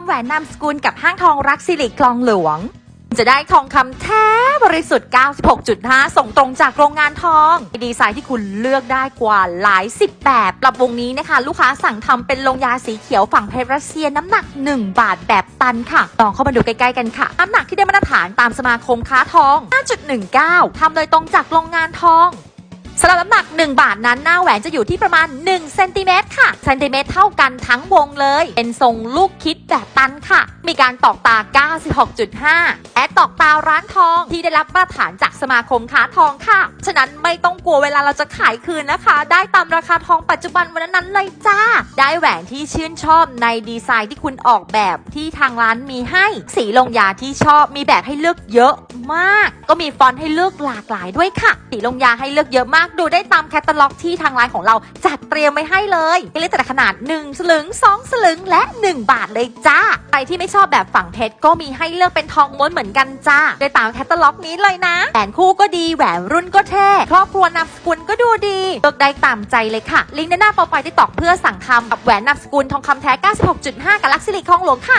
ำแหวนนามสกุลกับห้างทองรักสิริคลองหลวง จะได้ทองคำแท้บริสุทธิ์ 96.5 ส่งตรงจากโรงงานทอง ดีไซน์ที่คุณเลือกได้กว่าหลายสิบแบบปรับวงนี้นะคะ ลูกค้าสั่งทำเป็นลงยาสีเขียวฝั่งเพชรรัสเซียน้ำหนัก 1 บาทแบบตันค่ะลองเข้ามาดูใกล้ๆกันค่ะ น้ำหนักที่ได้มาตรฐานตามสมาคมค้าทอง 5.19ทำโดยตรงจากโรงงานทอง สำหรับน้ำหนัก 1 บาทนั้นหน้าแหวนจะอยู่ที่ประมาณ1เซนติเมตรค่ะเซนติเมตรเท่ากันทั้งวงเลย เป็นทรงลูกคิดแบบตันค่ะ มีการตอกตา 96.5 แอดตอกตาร้านทองที่ได้รับมาตรฐานจากสมาคมค้าทองค่ะ ฉะนั้นไม่ต้องกลัวเวลาเราจะขายคืนนะคะ ได้ตามราคาทองปัจจุบันวันนั้นเลยจ้า ได้แหวนที่ชื่นชอบในดีไซน์ที่คุณออกแบบที่ทางร้านมีให้ สีลงยาที่ชอบมีแบบให้เลือกเยอะ มาก ก็มีฟอนต์ให้เลือกหลากหลายด้วยค่ะ สีลงยาให้เลือกเยอะมาก ดูได้ตามแคตตาล็อกที่ทางร้านของเราจัดเตรียมไว้ให้เลยมีเลขแต่ขนาด 1 สลึง 2 สลึงและ 1 บาทเลยจ้า ใครที่ไม่ชอบแบบฝั่งเพชรก็มีให้เลือกเป็นทองม้วนเหมือนกันจ้าได้ตามแคตตาล็อกนี้เลยนะแหวนคู่ก็ดีแหวนรุ่นก็เท่ครอบครัวนามสกุลก็ดูดีเลือกได้ตามใจเลยค่ะ ลิงก์ในหน้าโปรไฟล์ที่ตอกเพื่อสั่งทำกับแหวนนามสกุลทองคำแท้ 96.5 กับลักซิลิคองหลวงค่ะ